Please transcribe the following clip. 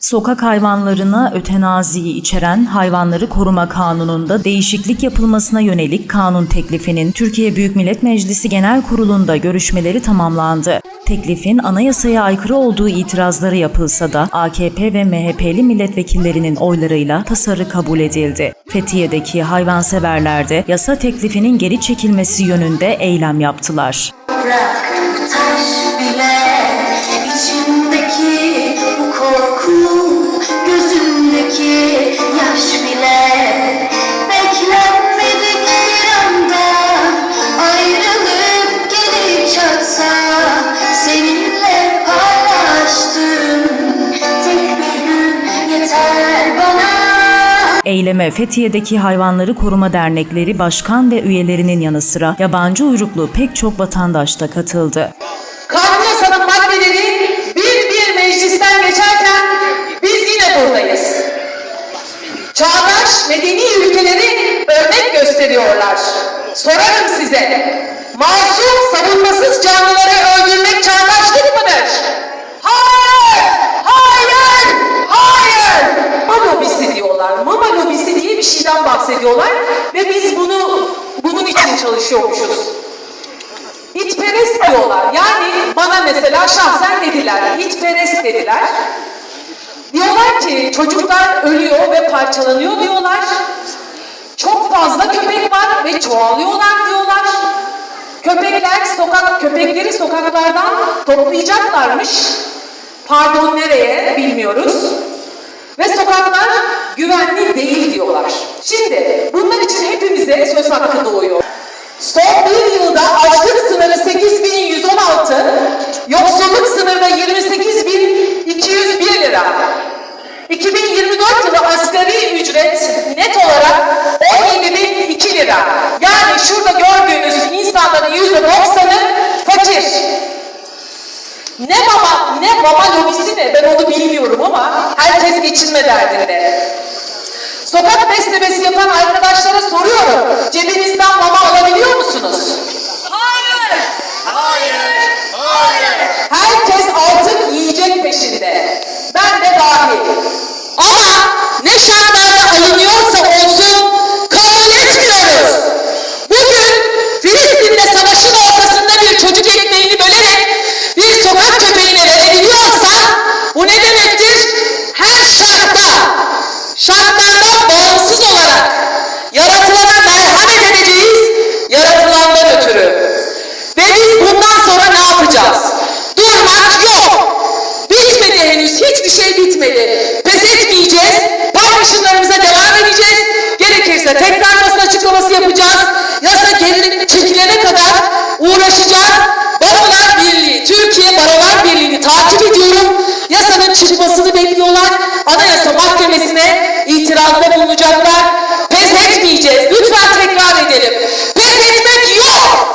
Sokak hayvanlarına ötenaziyi içeren Hayvanları Koruma Kanunu'nda değişiklik yapılmasına yönelik kanun teklifinin Türkiye Büyük Millet Meclisi Genel Kurulu'nda görüşmeleri tamamlandı. Teklifin anayasaya aykırı olduğu itirazları yapılsa da AKP ve MHP'li milletvekillerinin oylarıyla tasarı kabul edildi. Fethiye'deki hayvanseverler de yasa teklifinin geri çekilmesi yönünde eylem yaptılar. Bırak taş bile içimdeki bu korku Eyleme Fethiye'deki Hayvanları Koruma Dernekleri başkan ve üyelerinin yanı sıra yabancı uyruklu pek çok vatandaş da katıldı. Kanun yasanın maddeleri bir bir meclisten geçerken biz yine buradayız. Çağdaş medeni ülkeleri örnek gösteriyorlar. Sorarım size, masum savunmasız canlıları bir şeyden bahsediyorlar ve biz bunu bunun için çalışıyormuşuz. İtperest diyorlar. Yani bana mesela şahsen dediler. İtperest dediler. Diyorlar ki çocuklar ölüyor ve parçalanıyor diyorlar. Çok fazla köpek var ve çoğalıyorlar diyorlar. Köpekler sokak köpekleri sokaklardan toplayacaklarmış. Pardon nereye bilmiyoruz. Ve sokaklar güvenli değil diyorlar. Asgari ücret net olarak 17.002 lira. Yani şurada gördüğünüz insanların %90'ı fakir. Ne baba, ne baba lobisi ne ben onu bilmiyorum ama herkes geçinme derdinde. Sokak beslemesi yapan arkadaşlara soruyorum. Şey bitmedi. Pes etmeyeceğiz, paylaşımlarımıza devam edeceğiz. Gerekirse tekrar basın açıklaması yapacağız. Yasa çekilene kadar uğraşacağız. Barolar Birliği, Türkiye Barolar Birliği'ni takip ediyorum. Yasanın çıkmasını bekliyorlar. Anayasa Mahkemesi'ne itirazda bulunacaklar.